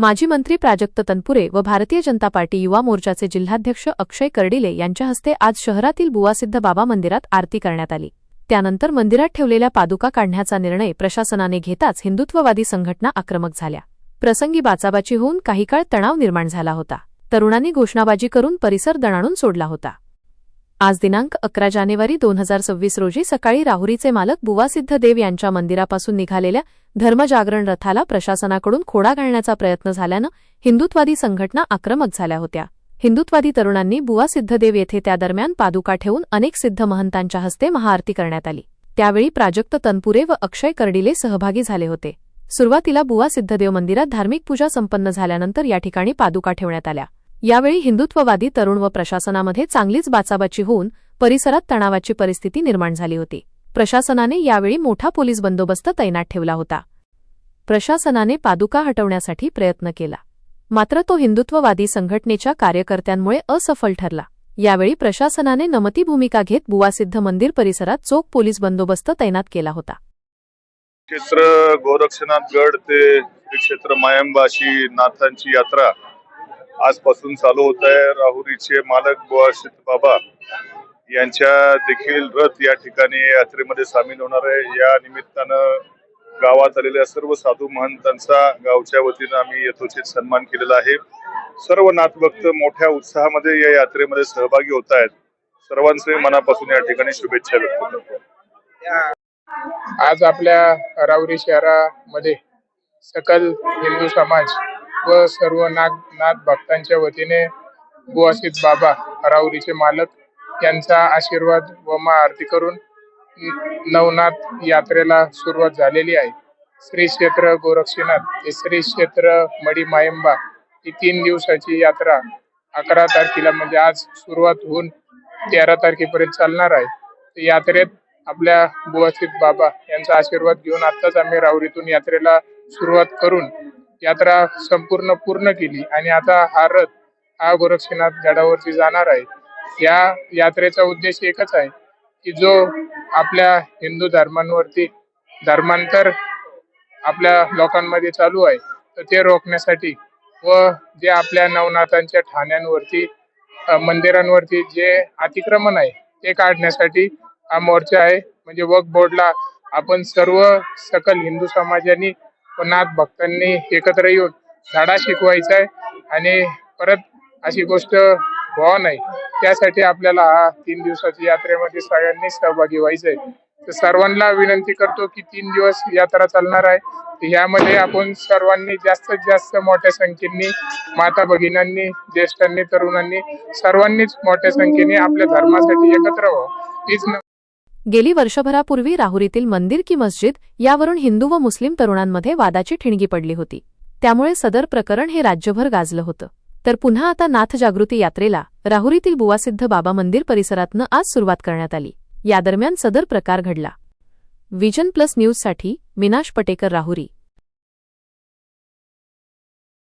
माजी मंत्री प्राजक्त तनपुरे व भारतीय जनता पार्टी युवा मोर्चाचे जिल्हाध्यक्ष अक्षय कर्डिले यांच्या हस्ते आज शहरातील बुवासिद्ध बाबा मंदिरात आरती करण्यात आली. त्यानंतर मंदिरात ठेवलेल्या पादुका काढण्याचा निर्णय प्रशासनाने घेताच हिंदुत्ववादी संघटना आक्रमक झाल्या. प्रसंगी बाचाबाची होऊन काही काळ तणाव निर्माण झाला होता. तरुणांनी घोषणाबाजी करून परिसर दणाणून सोडला होता. आज दिनांक अकरा जानेवारी दोन हजार सव्वीस रोजी सकाळी राहुरीचे मालक बुवासिद्ध देव यांच्या मंदिरापासून निघालेल्या धर्मजागरण रथाला प्रशासनाकडून खोडा घालण्याचा प्रयत्न झाल्यानं हिंदुत्वादी संघटना आक्रमक झाल्या होत्या. हिंदुत्वादी तरुणांनी बुवा सिद्धदेव येथे त्या दरम्यान पादुका ठेवून अनेक सिद्ध महंतांच्या हस्ते महाआरती करण्यात आली. त्यावेळी प्राजक्त तनपुरे व अक्षय कर्डिले सहभागी झाले होते. सुरुवातीला बुवा सिद्धदेव मंदिरात धार्मिक पूजा संपन्न झाल्यानंतर या ठिकाणी पादुका ठेवण्यात आल्या. यावेळी हिंदुत्ववादी तरुण व प्रशासनामध्ये चांगलीच बाचाबाची होऊन परिसरात तणावाची परिस्थिती निर्माण झाली होती. प्रशासनाने यावेळी मोठा पोलीस बंदोबस्त तैनात ठेवला होता. प्रशासनाने पादुका हटवण्यासाठी प्रयत्न केला. मात्र तो हिंदुत्ववादी संघटनेच्या कार्यकर्त्यांमुळे असफल ठरला. यावेळी प्रशासनाने नमती भूमिका घेत बुवासिद्ध मंदिर परिसरात चोख पोलीस बंदोबस्त तैनात केला होता. क्षेत्र गोरक्षनाथ गड ते क्षेत्र मायंबाशी नाथांची यात्रा आजपासून चालू होत आहे. राहुरीचे मालक बुवासिद्ध बाबा यांच्या देखील रथ या ठिकाणी यात्रेमध्ये सामील होणार आहे. या निमित्तानं गावात आलेल्या सर्व साधू महंतांचा गावच्या वतीनं आम्ही यथोचित सन्मान केलेला आहे. सर्व नातभक्त मोठ्या उत्साहामध्ये या यात्रेमध्ये सहभागी होत आहेत. सर्वांचे मनापासून या ठिकाणी शुभेच्छा व्यक्त करतो. आज आपल्या राऊरी शहरामध्ये सकल हिंदू समाज व सर्व नाग नाथ भक्तांच्या वतीने बाबा राऊरीचे मालक यांचा आशीर्वाद व महाआरती करून नवनाथ यात्रेला सुरुवात झालेली आहे. श्री क्षेत्र गोरक्षनाथ श्री क्षेत्र मडी मायंबा ही तीन दिवसाची यात्रा अकरा तारखेला म्हणजे आज सुरुवात होऊन तेरा तारखेपर्यंत चालणार आहे. यात्रेत आपल्या बुवासित बाबा यांचा आशीर्वाद घेऊन आत्ताच आम्ही राहुरीतून यात्रेला सुरुवात करून यात्रा संपूर्ण पूर्ण केली आणि आता हा रथ हा गोरक्षनाथ गडावरती जाणार आहे. या यात्रेचा उद्देश एकच आहे की जो आपल्या हिंदू धर्मांवरती धर्मांतर आपल्या लोकांमध्ये चालू आहे तर ते रोखण्यासाठी व जे आपल्या नवनाथांच्या ठाण्यांवरती मंदिरांवरती जे अतिक्रमण आहे ते काढण्यासाठी हा मोर्चा आहे. म्हणजे वक बोर्डला आपण सर्व सकल हिंदू समाजाने व नाथ भक्तांनी एकत्र येऊन धडा शिकवायचा आहे आणि परत अशी गोष्ट व्हावं नाही. त्यासाठी आपल्याला हा तीन दिवसाच्या यात्रेमध्ये सगळ्यांनी सहभागी व्हायचंय. तर सर्वांना विनंती करतो की तीन दिवस यात्रा चालणार आहे. यामध्ये आपण सर्वांनी जास्तीत जास्त मोठ्या संख्येने माता भगिनींनी ज्येष्ठांनी तरुणांनी सर्वांनीच मोठ्या संख्येने आपल्या धर्मासाठी एकत्र व्हावं. हीच गेली वर्षभरापूर्वी राहुरीतील मंदिर की मस्जिद यावरून हिंदू व मुस्लिम तरुणांमध्ये वादाची ठिणगी पडली होती. त्यामुळे सदर प्रकरण हे राज्यभर गाजलं होतं. तर पुन्हा आता नाथ जागृती यात्रेला राहुरीतील बुवासिद्ध बाबा मंदिर परिसरातनं आज सुरुवात करण्यात आली. या दरम्यान सदर प्रकार घडला. विजन प्लस न्यूजसाठी मिनाश पटेकर राहुरी.